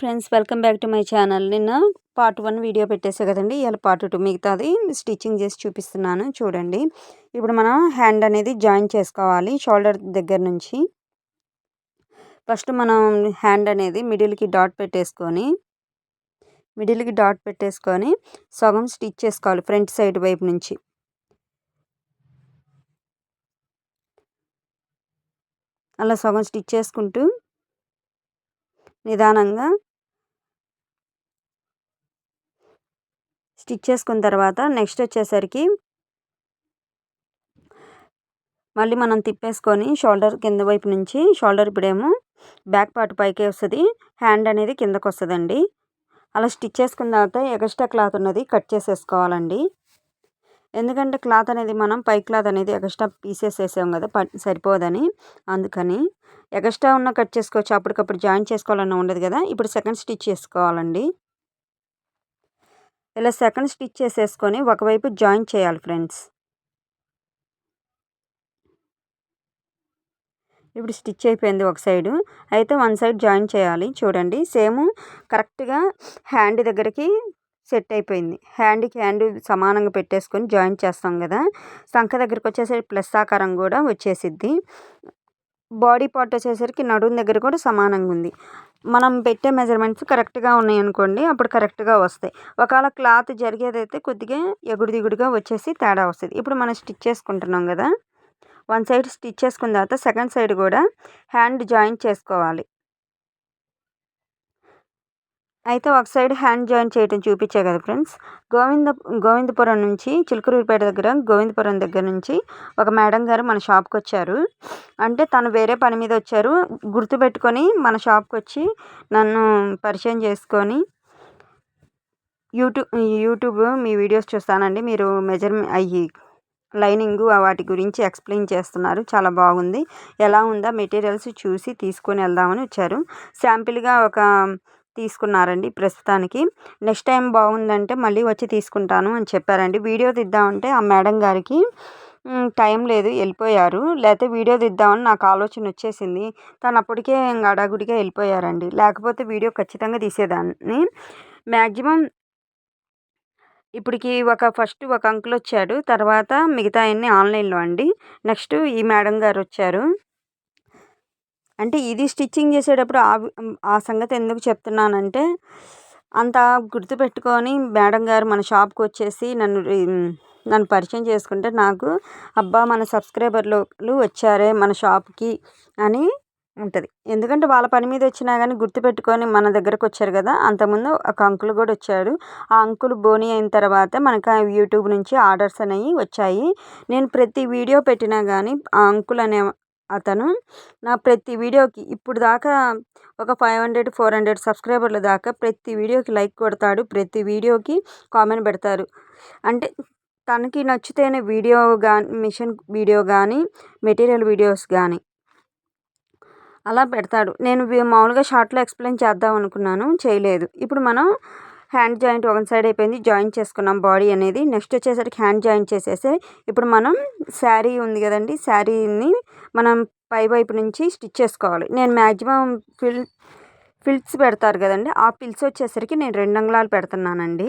Friends welcome back to my channel. నిన్న part one video పెట్టేసా కదండి. ఇవాళ పార్ట్ టూ మిగతాది స్టిచ్చింగ్ చేసి చూపిస్తున్నాను. చూడండి. ఇప్పుడు మనం హ్యాండ్ అనేది జాయిన్ చేసుకోవాలి షోల్డర్ దగ్గర నుంచి. ఫస్ట్ మనం హ్యాండ్ అనేది మిడిల్కి డాట్ పెట్టేసుకొని మిడిల్కి డాట్ పెట్టేసుకొని సగం స్టిచ్ చేసుకోవాలి ఫ్రంట్ సైడ్ వైపు నుంచి. అలా సగం స్టిచ్ చేసుకుంటూ నిదానంగా స్టిచ్ చేసుకున్న తర్వాత నెక్స్ట్ వచ్చేసరికి మళ్ళీ మనం తిప్పేసుకొని షోల్డర్ కింద వైపు నుంచి షోల్డర్ ఇప్పుడేమో బ్యాక్ పార్ట్ పైకే వస్తుంది. హ్యాండ్ అనేది కిందకు వస్తుందండి. అలా స్టిచ్ చేసుకున్న తర్వాత ఎక్స్ట్రా క్లాత్ ఉన్నది కట్ చేసేసుకోవాలండి. ఎందుకంటే క్లాత్ అనేది మనం పై క్లాత్ అనేది ఎక్స్ట్రా పీసెస్ వేసాం కదా సరిపోదని. అందుకని ఎక్స్ట్రా ఉన్న కట్ చేసుకోవచ్చు. అప్పటికప్పుడు జాయిన్ చేసుకోవాలన్న ఉండదు కదా. ఇప్పుడు సెకండ్ స్టిచ్ చేసుకోవాలండి. ఇలా సెకండ్ స్టిచ్ చేసేసుకొని ఒకవైపు జాయిన్ చేయాలి ఫ్రెండ్స్. ఇప్పుడు స్టిచ్ అయిపోయింది ఒక సైడు. అయితే వన్ సైడ్ జాయిన్ చేయాలి. చూడండి సేమ్ కరెక్ట్గా హ్యాండ్ దగ్గరికి సెట్ అయిపోయింది. హ్యాండ్కి హ్యాండ్ సమానంగా పెట్టేసుకొని జాయిన్ చేస్తాం కదా. సంఖ దగ్గరికి వచ్చేసరికి ప్లస్ ఆకారం కూడా వచ్చేసిద్ది. బాడీ పార్ట్ వచ్చేసరికి నడుము దగ్గర కూడా సమానంగా ఉంది. మనం పెట్టే మెజర్మెంట్స్ కరెక్ట్గా ఉన్నాయి అనుకోండి అప్పుడు కరెక్ట్గా వస్తాయి. ఒకవేళ క్లాత్ జరిగేదైతే కొద్దిగా ఎగుడు దిగుడుగా వచ్చేసి తేడా వస్తుంది. ఇప్పుడు మనం స్టిచ్ చేసుకుంటున్నాం కదా వన్ సైడ్ స్టిచ్ చేసుకున్న తర్వాత సెకండ్ సైడ్ కూడా హ్యాండ్ జాయిన్ చేసుకోవాలి. అయితే ఒక సైడ్ హ్యాండ్ జాయిన్ చేయడం చూపించే కదా ఫ్రెండ్స్. గోవింద గోవిందపురం నుంచి చిలుకూరుపేట దగ్గర గోవిందపురం దగ్గర నుంచి ఒక మేడం గారు మన షాప్కి వచ్చారు. అంటే తను వేరే పని మీద వచ్చారు. గుర్తుపెట్టుకొని మన షాప్కి వచ్చి నన్ను పరిచయం చేసుకొని యూట్యూబ్ యూట్యూబ్ మీ వీడియోస్ చూస్తానండి. మీరు మెజర్మెంట్ అయ్యి లైనింగ్ వాటి గురించి ఎక్స్ప్లెయిన్ చేస్తున్నారు. చాలా బాగుంది. ఎలా ఉందా మెటీరియల్స్ చూసి తీసుకొని వెళ్దామని వచ్చారు. శాంపిల్గా ఒక తీసుకున్నారండి ప్రస్తుతానికి. నెక్స్ట్ టైం బాగుందంటే మళ్ళీ వచ్చి తీసుకుంటాను అని చెప్పారండి. వీడియో తీద్దామంటే ఆ మేడం గారికి టైం లేదు వెళ్ళిపోయారు. లేకపోతే వీడియో తీద్దామని నాకు ఆలోచన వచ్చేసింది. తను అప్పటికే అడాగుడిగా వెళ్ళిపోయారండి. లేకపోతే వీడియో ఖచ్చితంగా తీసేదాన్ని. మ్యాక్సిమం ఇప్పటికి ఒక ఫస్ట్ ఒక అంకుల్ వచ్చాడు. తర్వాత మిగతా అన్నీ ఆన్లైన్లో అండి. నెక్స్ట్ ఈ మేడం గారు వచ్చారు. అంటే ఇది స్టిచ్చింగ్ చేసేటప్పుడు ఆ ఆ సంగతి ఎందుకు చెప్తున్నానంటే అంత గుర్తుపెట్టుకొని మేడం గారు మన షాప్కి వచ్చేసి నన్ను నన్ను పరిచయం చేసుకుంటే నాకు అబ్బా మన సబ్స్క్రైబర్లు వచ్చారే మన షాప్కి అని ఉంటుంది. ఎందుకంటే వాళ్ళ పని మీద వచ్చినా కానీ గుర్తుపెట్టుకొని మన దగ్గరకు వచ్చారు కదా అంతకుముందు ఒక అంకుల్ కూడా వచ్చాడు. ఆ అంకుల్ బోని అయిన తర్వాత మనకు యూట్యూబ్ నుంచి ఆర్డర్స్ అనేవి వచ్చాయి. నేను ప్రతి వీడియో పెట్టినా కానీ ఆ అంకుల్ అనే అతను నా ప్రతి వీడియోకి ఇప్పుడు దాకా ఒక ఫైవ్ హండ్రెడ్ ఫోర్ హండ్రెడ్ సబ్స్క్రైబర్ల దాకా ప్రతి వీడియోకి లైక్ కొడతాడు ప్రతి వీడియోకి కామెంట్ పెడతారు. అంటే తనకి నచ్చితేనే వీడియో కానీ మిషన్ వీడియో కానీ మెటీరియల్ వీడియోస్ కానీ అలా పెడతాడు. నేను మామూలుగా షార్ట్లో ఎక్స్ప్లెయిన్ చేద్దాం అనుకున్నాను చేయలేదు. ఇప్పుడు మనం హ్యాండ్ జాయింట్ ఒక సైడ్ అయిపోయింది జాయిన్ చేసుకున్నాం బాడీ అనేది. నెక్స్ట్ వచ్చేసరికి హ్యాండ్ జాయింట్ చేసేసి. ఇప్పుడు మనం శారీ ఉంది కదండి శారీని మనం పై వైపు నుంచి స్టిచ్ చేసుకోవాలి. నేను మ్యాక్సిమం ఫిల్ ఫిల్స్ పెడతారు కదండి ఆ పిల్స్ వచ్చేసరికి నేను రెండు అంగుళాలు పెడుతున్నానండి.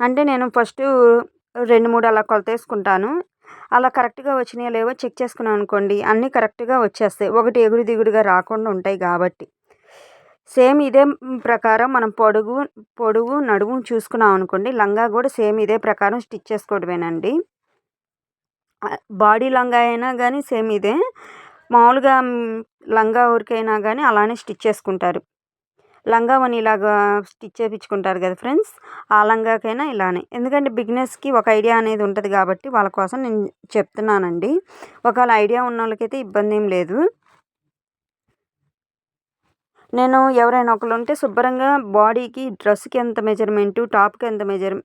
అంటే నేను ఫస్ట్ రెండు మూడు అలా కొలతేసుకుంటాను. అలా కరెక్ట్గా వచ్చినాయో లేవో చెక్ చేసుకున్నాను అనుకోండి అన్నీ కరెక్ట్గా వచ్చేస్తాయి. ఒకటి ఎగుడు దిగుడుగా రాకుండా ఉంటాయి కాబట్టి. సేమ్ ఇదే ప్రకారం మనం పొడుగు పొడుగు నడుము చూసుకున్నాం అనుకోండి లంగా కూడా సేమ్ ఇదే ప్రకారం స్టిచ్ చేసుకోవడమేనండి. బాడీ లంగా అయినా కానీ సేమ్ ఇదే. మామూలుగా లంగా ఊరికైనా కానీ అలానే స్టిచ్ చేసుకుంటారు. లంగా వన్ ఇలాగా స్టిచ్ చేయించుకుంటారు కదా ఫ్రెండ్స్ ఆ లంగాకైనా ఇలానే. ఎందుకంటే బిగినర్స్కి ఒక ఐడియా అనేది ఉంటుంది కాబట్టి వాళ్ళ కోసం నేను చెప్తున్నానండి. ఒకవేళ ఐడియా ఉన్న వాళ్ళకైతే ఇబ్బంది ఏం లేదు. నేను ఎవరైనా ఒకరు ఉంటే శుభ్రంగా బాడీకి డ్రెస్కి ఎంత మెజర్మెంటు టాప్కి ఎంత మెజర్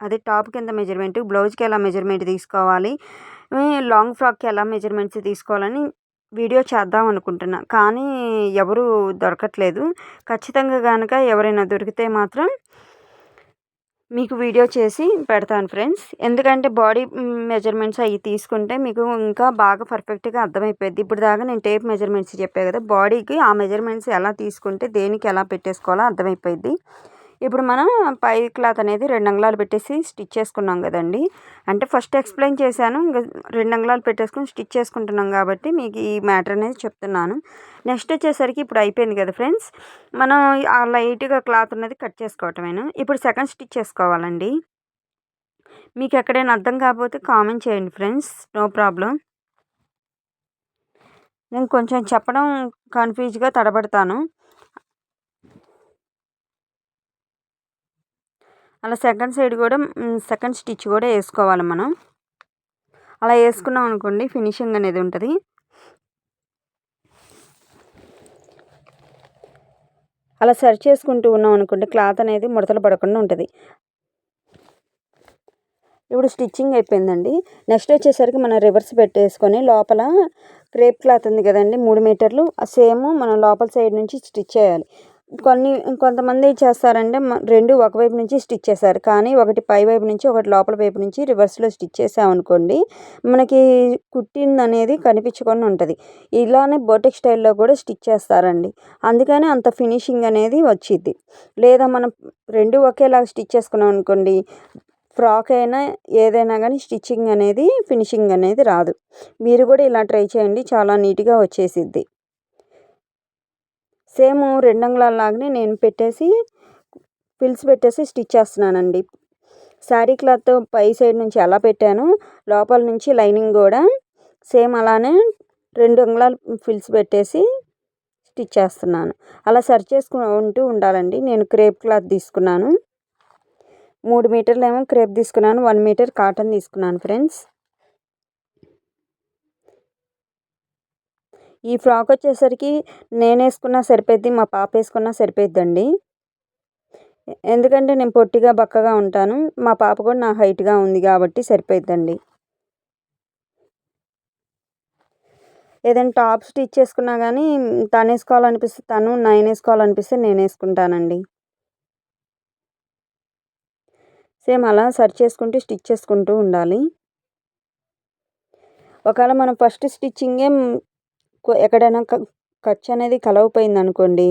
అదే టాప్కి ఎంత మెజర్మెంటు బ్లౌజ్కి ఎలా మెజర్మెంట్ తీసుకోవాలి లాంగ్ ఫ్రాక్కి ఎలా మెజర్మెంట్స్ తీసుకోవాలని వీడియో చేద్దాం అనుకుంటున్నా. కానీ ఎవరు దొరకట్లేదు. ఖచ్చితంగా కనుక ఎవరైనా దొరికితే మాత్రం మీకు వీడియో చేసి పెడతాను ఫ్రెండ్స్. ఎందుకంటే బాడీ మెజర్మెంట్స్ అవి తీసుకుంటే మీకు ఇంకా బాగా పర్ఫెక్ట్గా అర్థమైపోద్ది ఇప్పుడు దాకా నేను టేప్ మెజర్మెంట్స్ చెప్పాను కదా బాడీకి ఆ మెజర్మెంట్స్ ఎలా తీసుకుంటే దేనికి ఎలా పెట్టేసుకోవాలో అర్థమైపోయింది ఇప్పుడు మనం పై క్లాత్ అనేది రెండు అంగళాలు పెట్టేసి స్టిచ్ చేసుకున్నాం కదండి. అంటే ఫస్ట్ ఎక్స్ప్లెయిన్ చేశాను ఇంకా రెండు అంగళాలు పెట్టేసుకొని స్టిచ్ చేసుకుంటున్నాం కాబట్టి మీకు ఈ మ్యాటర్ అనేది చెప్తున్నాను. నెక్స్ట్ వచ్చేసరికి ఇప్పుడు అయిపోయింది కదా ఫ్రెండ్స్ మనం ఆ లైట్గా క్లాత్ ఉన్నది కట్ చేసుకోవటమేను? ఇప్పుడు సెకండ్ స్టిచ్ చేసుకోవాలండి. మీకు ఎక్కడైనా అర్థం కాకపోతే కామెంట్ చేయండి ఫ్రెండ్స్ నో ప్రాబ్లం. నేను కొంచెం చెప్పడం కన్ఫ్యూజ్గా తడబడతాను. అలా సెకండ్ సైడ్ కూడా సెకండ్ స్టిచ్ కూడా వేసుకోవాలి మనం. అలా వేసుకున్నాం అనుకోండి ఫినిషింగ్ అనేది ఉంటుంది. అలా సర్చ్ చేసుకుంటూ ఉన్నాం అనుకోండి క్లాత్ అనేది ముడతలు పడకుండా ఉంటుంది. ఇప్పుడు స్టిచ్చింగ్ అయిపోయిందండి. నెక్స్ట్ వచ్చేసరికి మనం రివర్స్ పెట్టేసుకొని లోపల క్రేప్ క్లాత్ ఉంది కదండి మూడు మీటర్లు సేమ్ మనం లోపల సైడ్ నుంచి స్టిచ్ చేయాలి. కొన్ని కొంతమంది చేస్తారంటే రెండు ఒకవైపు నుంచి స్టిచ్ చేస్తారు కానీ ఒకటి పై వైపు నుంచి ఒకటి లోపల వైపు నుంచి రివర్స్లో స్టిచ్ చేసామనుకోండి మనకి కుట్టింది అనేది కనిపించకుండా ఉంటుంది. ఇలానే బోటెక్ స్టైల్లో కూడా స్టిచ్ చేస్తారండి. అందుకని అంత ఫినిషింగ్ అనేది వచ్చింది లేదా మనం రెండు ఒకేలాగా స్టిచ్ చేసుకున్నాం అనుకోండి ఫ్రాక్ అయినా ఏదైనా కానీ స్టిచ్చింగ్ అనేది ఫినిషింగ్ అనేది రాదు. మీరు కూడా ఇలా ట్రై చేయండి చాలా నీట్గా వచ్చేసిద్ది. సేమ్ రెండు లాగానే నేను పెట్టేసి పిల్స్ పెట్టేసి స్టిచ్ చేస్తున్నానండి. శారీ క్లాత్ పై సైడ్ నుంచి ఎలా పెట్టాను. లోపల నుంచి లైనింగ్ కూడా సేమ్ అలానే రెండు అంగుళాలు ఫిల్స్ పెట్టేసి స్టిచ్ చేస్తున్నాను. అలా సర్చ్ చేసుకుంటూ ఉండాలండి. నేను క్రేప్ క్లాత్ తీసుకున్నాను. మూడు మీటర్లు ఏమో క్రేప్ తీసుకున్నాను. వన్ మీటర్ కాటన్ తీసుకున్నాను ఫ్రెండ్స్. ఈ ఫ్రాక్ వచ్చేసరికి నేను వేసుకున్నా సరిపోద్ది మా పాప వేసుకున్నా సరిపోద్దండి ఎందుకంటే నేను పొట్టిగా బక్కగా ఉంటాను. మా పాప కూడా నా హైట్గా ఉంది కాబట్టి సరిపోద్దండి ఏదైనా టాప్ స్టిచ్ చేసుకున్నా కానీ తను వేసుకోవాలనిపిస్తే తను నైన్ వేసుకోవాలనిపిస్తే నేను వేసుకుంటానండి సేమ్ అలా సర్చ్ చేసుకుంటూ స్టిచ్ చేసుకుంటూ ఉండాలి. ఒకవేళ మనం ఫస్ట్ స్టిచ్చింగే ఎక్కడైనా ఖర్చు అనేది కలవపోయింది అనుకోండి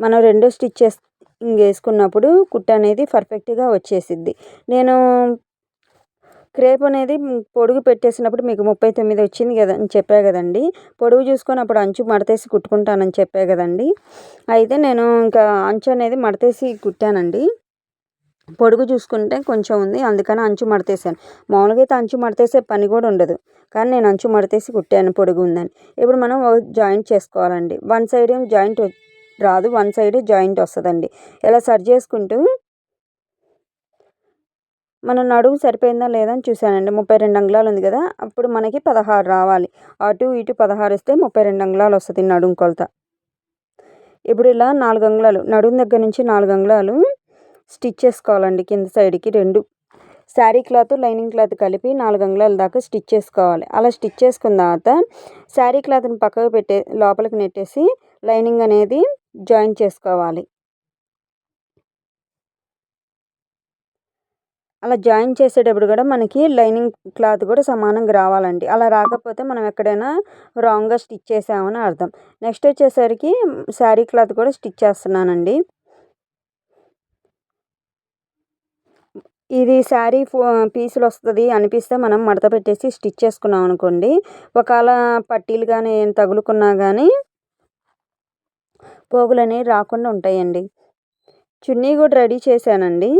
మనం రెండో స్టిచ్చెస్ వేసుకున్నప్పుడు కుట్ట అనేది పర్ఫెక్ట్గా వచ్చేసిద్ది. నేను క్రేప్ అనేది పొడుగు పెట్టేసినప్పుడు మీకు ముప్పై తొమ్మిది వచ్చింది కదా అని చెప్పా కదండి పొడుగు చూసుకొని అప్పుడు అంచు మడతేసి కుట్టుకుంటానని చెప్పా కదండి అయితే నేను ఇంకా అంచు అనేది మడతేసి కుట్టానండి పొడుగు చూసుకుంటే కొంచెం ఉంది. అందుకని అంచు మడతేసాను. మామూలుగా అయితే అంచు మడతేసే పని కూడా ఉండదు. కానీ నేను అంచు మడతేసి కుట్టాను పొడుగు ఉందని. ఇప్పుడు మనం జాయింట్ చేసుకోవాలండి. వన్ సైడ్ ఏం జాయింట్ రాదు. వన్ సైడ్ జాయింట్ వస్తుందండి. ఇలా సరి చేసుకుంటూ మన నడుము సరిపోయిందా లేదా అని చూశానండి. ముప్పై రెండు అంగుళాలు ఉంది కదా అప్పుడు మనకి పదహారు రావాలి. అటు ఇటు పదహారు ఇస్తే ముప్పై రెండు అంగుళాలు వస్తుంది నడుము కొలత. ఇప్పుడు ఇలా నాలుగు అంగుళాలు నడుము దగ్గర నుంచి నాలుగు అంగుళాలు స్టిచ్ చేసుకోవాలండి. కింద సైడ్కి రెండు శారీ క్లాత్ లైనింగ్ క్లాత్ కలిపి నాలుగు అంగుళాల దాకా స్టిచ్ చేసుకోవాలి. అలా స్టిచ్ చేసుకున్న తర్వాత శారీ క్లాత్ని పక్కకు పెట్టే లోపలికి నెట్టేసి లైనింగ్ అనేది జాయిన్ చేసుకోవాలి. అలా జాయిన్ చేసేటప్పుడు కూడా మనకి లైనింగ్ క్లాత్ కూడా సమానంగా రావాలండి. అలా రాకపోతే మనం ఎక్కడైనా రాంగ్గా స్టిచ్ చేసామని అర్థం. నెక్స్ట్ వచ్చేసరికి శారీ క్లాత్ కూడా స్టిచ్ చేస్తున్నానండి. ఇది శారీ పీసులు వస్తుంది అనిపిస్తే మనం మడత పెట్టేసి స్టిచ్ చేసుకున్నాం అనుకోండి. ఒకవేళ పట్టీలు కానీ తగులుకున్నా కానీ పోగులు అనేవి రాకుండా ఉంటాయండి. చున్నీ కూడా రెడీ చేశానండి.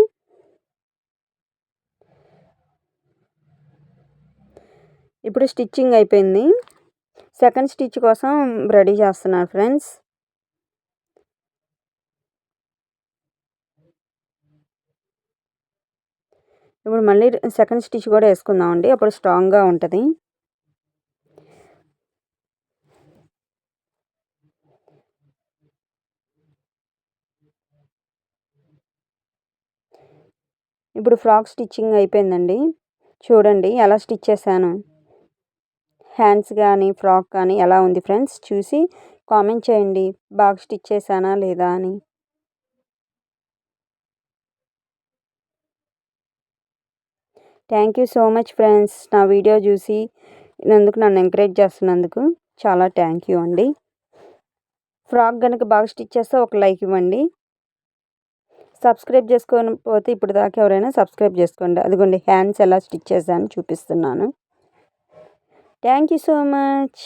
ఇప్పుడు స్టిచ్చింగ్ అయిపోయింది. సెకండ్ స్టిచ్ కోసం రెడీ చేస్తున్నారు ఫ్రెండ్స్. ఇప్పుడు మళ్ళీ సెకండ్ స్టిచ్ కూడా వేసుకుందామండి. అప్పుడు స్ట్రాంగ్గా ఉంటుంది. ఇప్పుడు ఫ్రాక్ స్టిచ్చింగ్ అయిపోయిందండి. చూడండి ఎలా స్టిచ్ చేశాను. హ్యాండ్స్ కానీ ఫ్రాక్ కానీ ఎలా ఉంది ఫ్రెండ్స్? చూసి కామెంట్ చేయండి. బాగా స్టిచ్ చేశానా లేదా అని. Thank you so much friends నా వీడియో చూసి నందుకు నన్ను ఎంకరేజ్ చేస్తున్నందుకు చాలా థ్యాంక్ యూ అండి. ఫ్రాక్ కనుక బాగా స్టిచ్ చేస్తే ఒక లైక్ ఇవ్వండి. సబ్స్క్రైబ్ చేసుకోకపోతే ఇప్పుడు దాకా ఎవరైనా సబ్స్క్రైబ్ చేసుకోండి. అదిగోండి హ్యాండ్స్ ఎలా స్టిచ్ చేశాను చూపిస్తున్నాను. Thank you so much